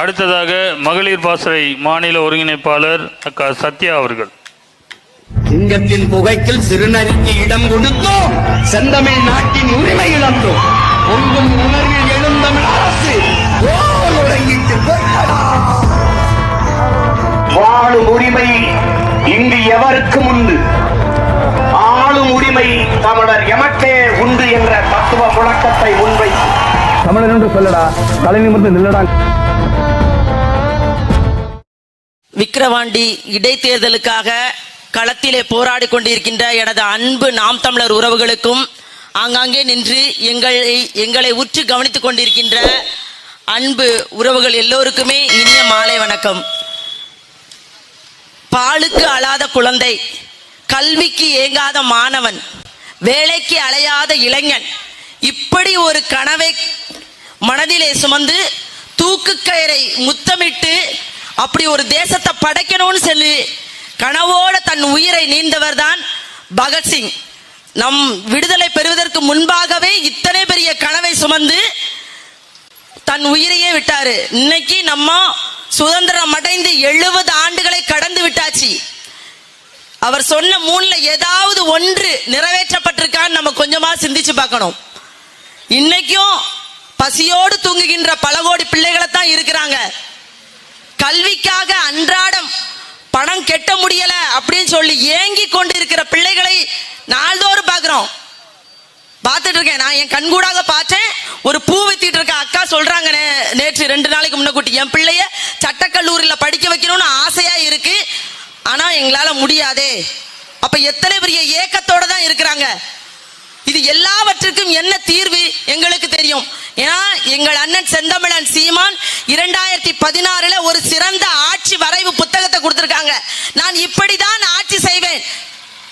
அடுத்ததாக மகளிர் பாசறை மாநில ஒருங்கிணைப்பாளர் அக்கா சத்யா அவர்கள். சிங்கத்தின் புகைக்கில் சிறுநரிக்கு இடம் கொடுத்தோம். செந்தமிழ் நாட்டின் உரிமை இழந்தோம். பொங்கும் உணர்வில் எழுந்தமிழ் அரசு. வாழும் உரிமை இங்கு எவருக்கும் உண்டு? ஆளும் உரிமை தமிழர் எமக்கே உண்டு என்ற தத்துவ முழக்கத்தை முன்வைத்து. தமிழன் என்று சொல்லடா தலை நிமிர்ந்து நில்லடா. விக்கிரவாண்டி இடைத்தேர்தலுக்காக களத்திலே போராடி கொண்டிருக்கின்ற எனது அன்பு நாம் தமிழர் உறவுகளுக்கும் ஆங்காங்கே நின்று எங்களை எங்களை உற்று கவனித்துக் கொண்டிருக்கின்ற அன்பு உறவுகள் எல்லோருக்குமே இனிய மாலை வணக்கம். பாலுக்கு அழாத குழந்தை கல்விக்கு ஏங்காத மாணவன் வேலைக்கு அலையாத இளைஞன் இப்படி ஒரு கனவை மனதிலே சுமந்து தூக்கு கயிறை முத்தமிட்டு அப்படி ஒரு தேசத்தை படைக்கணும்னு சொல்லி கனவோட தன் உயிரை நீந்தவர் தான் பகத்சிங் நம் விடுதலை பெறுவதற்கு முன்பாகவே இத்தனை பெரிய கனவை சுமந்து தன் உயிரையே விட்டாரு. இன்னைக்கு நம்ம சுதந்திரம் அடைந்து எழுபது ஆண்டுகளை கடந்து விட்டாச்சு. அவர் சொன்ன மூணுல ஏதாவது ஒன்று நிறைவேற்றப்பட்டிருக்கான்னு நம்ம கொஞ்சமா சிந்திச்சு பார்க்கணும். இன்னைக்கும் பசியோடு தூங்குகின்ற பல கோடி பிள்ளைகளை தான் இருக்கிறாங்க. கல்விக்காக அன்றாடம் பணம் கெட்ட முடியல அப்படின்னு சொல்லி ஏங்கி கொண்டிருக்கிற பிள்ளைகளை நாள்தோறும் பார்க்குறோம். பார்த்துட்டு இருக்கேன். நான் என் கண்கூடாக பார்த்தேன். ஒரு பூ வித்திட்டு இருக்க அக்கா சொல்றாங்க நேற்று ரெண்டு நாளைக்கு முன்னக்கூட்டி என் பிள்ளைய சட்டக்கல்லூரியில படிக்க வைக்கணும்னு ஆசையா இருக்கு. ஆனா எங்களால முடியாதே. அப்ப எத்தனை பெரிய ஏக்கத்தோட தான் இருக்கிறாங்க. இது எல்லாவற்றுக்கும் என்ன தீர்வு எங்களுக்கு தெரியும். ஏன்னா எங்கள் அண்ணன் செந்தமிழன் சீமான் இரண்டாயிரத்தி பதினாறுல ஒரு சிறந்த ஆட்சி வரைவு புத்தகத்தை கொடுத்திருக்காங்க. நான் இப்படிதான் ஆட்சி செய்வேன்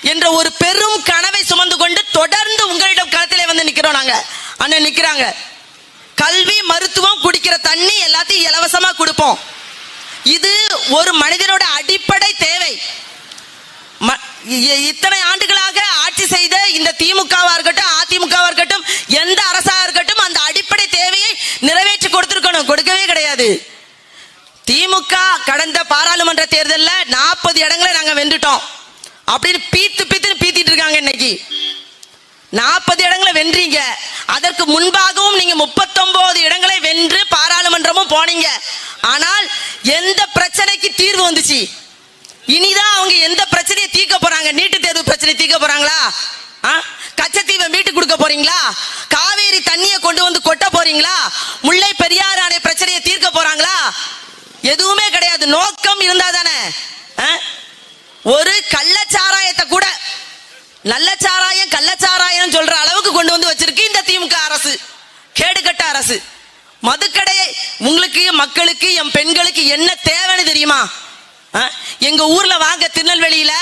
என்ற ஒரு பெரும் கனவை சுமந்து கொண்டு தொடர்ந்து உங்களிடம் களத்திலே வந்து நிக்கிறோம் நாங்க. அண்ணன் நிக்கிறாங்க. கல்வி மருத்துவம் குடிக்கிற தண்ணி எல்லாத்தையும் இலவசமா கொடுப்போம். இது ஒரு மனிதனோட அடிப்படை தேவை. ம- இத்தனை ஆண்டுகளாக ஆட்சி செய்த இந்த திமுகவா இருக்கட்டும் அதிமுகவா இருக்கட்டும் இருக்கட்டும் கிடையாது. திமுக கடந்த பாராளுமன்ற தேர்தலில் நாற்பது இடங்களை நாங்க வென்றுட்டோம். அப்படின்னு பீத்து பீத்துன்னு பீத்திட்டு இருக்காங்க இன்னைக்கு. நாற்பது இடங்களை வென்றீங்க. அதற்கு முன்பாகவும் நீங்க முப்பத்தொன்பது இடங்களை வென்று பாராளுமன்றமும் போனீங்க. ஆனால் எந்த பிரச்சனைக்கு தீர்வு வந்துச்சு? இனிதான் அவங்க எந்த பிரச்சனையை தீர்க்க போறாங்க? நீட்டு தேர்வு பிரச்சனை தீர்க்க போறாங்களா? கச்சத்தீவை மீட்டு கொடுக்க போறீங்களா? காவேரி தண்ணியை கொண்டு வந்து கொட்ட போறீங்களா? முல்லை பெரியாறு அணை பிரச்சனை எதுவுமே கிடையாது. நோக்கம் இருந்தா தானே ஆ? ஒரு கள்ளச்சாராயத்தை கூட நல்ல சாராயம் கள்ளச்சாராயம் சொல்ற அளவுக்கு கொண்டு வந்து வச்சிருக்கு இந்த திமுக அரசு. கேடுகட்ட அரசு. மதுக்கடையை உங்களுக்கு மக்களுக்கு என் பெண்களுக்கு என்ன தேவைன்னு தெரியுமா? ஆ? எங்க ஊர்ல வாங்க திருநெல்வேலியில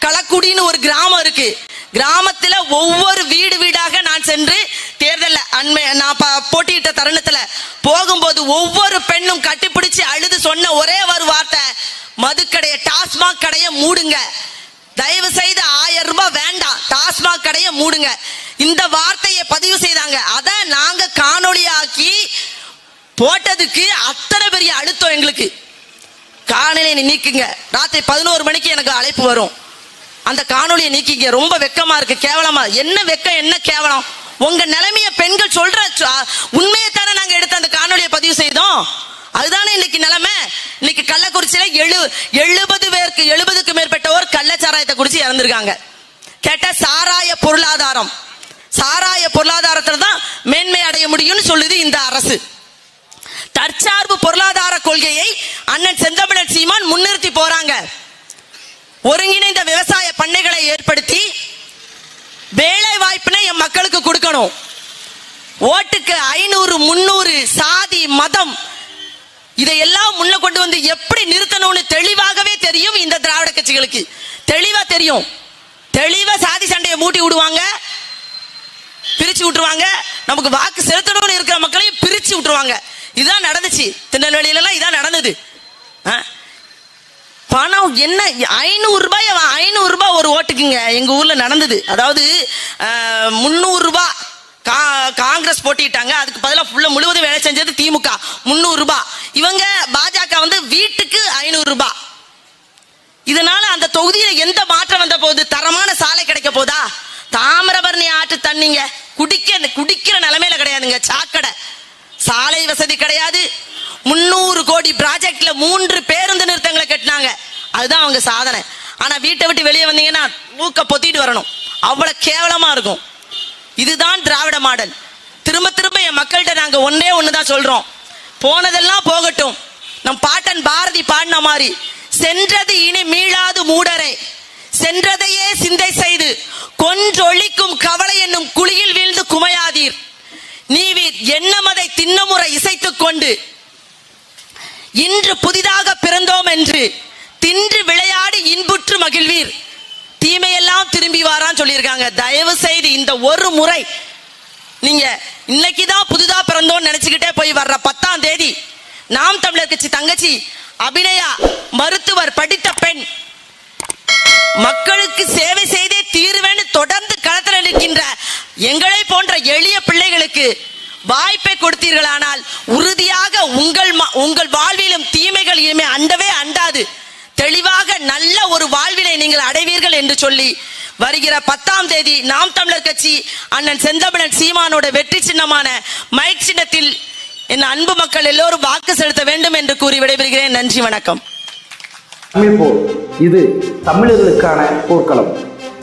களக்குடின்னு ஒரு கிராமம் இருக்கு. கிராமத்துல ஒவ்வொரு வீடு வீடாக நான் சென்று தேர்தலில் அண்மை நான் போட்டியிட்ட தருணத்தில் போகும்போது ஒவ்வொரு பெண்ணும் கட்டிப்பிடிச்சு அழுது சொன்ன ஒரே ஒரு வார்த்தை மதுக்கடையை டாஸ்மாக் கடையை மூடுங்க. தயவு செய்து ஆயிரம் ரூபாய் வேண்டாம் டாஸ்மாக் கடையை மூடுங்க. இந்த வார்த்தையை பதிவு செய்தாங்க. அதை நாங்க காணொளியாக்கி போட்டதுக்கு அத்தனை பெரிய அழுத்தம் எங்களுக்கு. காணொலியை நீக்குங்க. ராத்திரி பதினோரு மணிக்கு எனக்கு அழைப்பு வரும். அந்த காணொலியை நீக்கிங்க. ரொம்ப வெக்கமா இருக்கு கேவலமா. என்ன வெக்கம் என்ன கேவலம்? உங்க நிலைமைய பெண்கள் சொல்ற உண்மையை தானே நாங்க எடுத்து அந்த காணொலியை பதிவு செய்தோம். அதுதானே இன்னைக்கு நிலைமை. இன்னைக்கு கள்ளக்குறிச்சியில எழு எழுபது பேருக்கு எழுபதுக்கு மேற்பட்டோர் கள்ளச்சாராயத்தை குடிச்சு இறந்துருக்காங்க. கேட்ட சாராய பொருளாதாரம். சாராய பொருளாதாரத்துல தான் மேன்மை அடைய முடியும்னு சொல்லுது இந்த அரசு. தற்சார்பு பொருளாதார கொள்கையை அண்ணன் செந்தமிழன் சீமான் முன்னிறுத்தி போறாங்க. ஒருங்கிணைந்த விவசாய பண்ணைகளை ஏற்படுத்தி வேலை வாய்ப்பினை என் மக்களுக்கு கொடுக்கணும். ஓட்டுக்கு ஐநூறு முன்னூறு சாதி மதம் இதையெல்லாம் முன்ன கொண்டு வந்து எப்படி நிறுத்தணும்னு தெளிவாகவே தெரியும் இந்த திராவிட கட்சிகளுக்கு. தெளிவா தெரியும். தெளிவா சாதி சண்டையை மூட்டி விடுவாங்க பிரிச்சு விட்டுருவாங்க. நமக்கு வாக்கு செலுத்தணும்னு இருக்கிற மக்களையும் பிரிச்சு விட்டுருவாங்க. இதுதான் நடந்துச்சு. திருநெல்வேலியிலலாம் இதான் நடந்தது. ஆ? பணம் என்ன? ஐநூறு ரூபாய் ஐநூறு ரூபாய் ஒரு ஓட்டுக்குங்க. எங்க ஊர்ல நடந்தது. அதாவது முந்நூறு ரூபாய் கா- காங்கிரஸ் போட்டிட்டாங்க. அதுக்கு பதிலாக ஃபுல்லாக முழுவதும் வேலை செஞ்சது திமுக. முந்நூறுரூபா இவங்க பாஜக வந்து வீட்டுக்கு ஐநூறு ரூபாய். இதனால அந்த தொகுதியில எந்த மாற்றம் வந்த போது தரமான சாலை கிடைக்க போதா? தாமிரபரணி ஆற்று தண்ணிங்க. குடிக்க குடிக்கிற நிலைமையில கிடையாதுங்க. சாக்கடை. சாலை வசதி கிடையாது. முந்நூறு கோடி ப்ராஜெக்ட்ல மூன்று பேருந்து நிறுத்தங்களை கட்டினாங்க. அதுதான் அவங்க சாதனை. ஆனா வீட்டை விட்டு வெளியே வந்தீங்கன்னா மூக்க பொத்திட்டு வரணும். அவ்வளவு கேவலமா இருக்கும். இதுதான் திராவிட மாடல். திரும்ப திரும்ப என் மக்கள்கிட்ட நாங்க ஒன்னே ஒண்ணுதான் சொல்றோம். போனதெல்லாம் போகட்டும். நம் பாட்டன் பாரதி பாடின மாதிரி சென்றது இனி மீளாது மூடரே. சென்றதையே சிந்தை செய்து கொன்றொழிக்கும் கவலை என்னும் குழியில் வீழ்ந்து குமையாதீர். நீவீர் எண்ணமதை தின்னமுறை இசைத்துக் கொண்டு இன்று புதிதாக பிறந்தோம் என்று தின்று விளையாடி இன்புற்று மகிழ்வீர். தீமையெல்லாம் திரும்பி வாரான்னு சொல்லியிருக்காங்க. தயவு செய்து இந்த ஒரு முறை நீங்க இன்னைக்கு தான் புதுதா பிறந்தோம்னு நினைச்சுக்கிட்டே போய் வர்ற பத்தாம் தேதி நாம் தமிழர் கட்சி தங்கச்சி அபிநயா மருத்துவர் படித்த பெண் மக்களுக்கு சேவை செய்தே தீர்வேன்னு தொடர்ந்து களத்தில் நிற்கின்ற எங்களை போன்ற எளிய பிள்ளைகளுக்கு வாய்ப்பை கொடுத்தீர்களானால் உறுதியாக உங்கள் ம- உங்கள் வாழ்விலும் தீமைகள் இனிமே அண்டவே அண்டாது. தெளிவாக நல்ல ஒரு வாழ்வினை நீங்கள் அடைவீர்கள் என்று சொல்லி வருகிற பத்தாம் தேதி நாம் தமிழர் கட்சி அண்ணன் செந்தமிழன் சீமானோட வெற்றி சின்னமான மைக் சின்னத்தில் என் அன்பு மக்கள் எல்லோரும் வாக்கு செலுத்த வேண்டும் என்று கூறி விடைபெறுகிறேன். நன்றி வணக்கம். இது தமிழர்களுக்கான போர்க்களம்.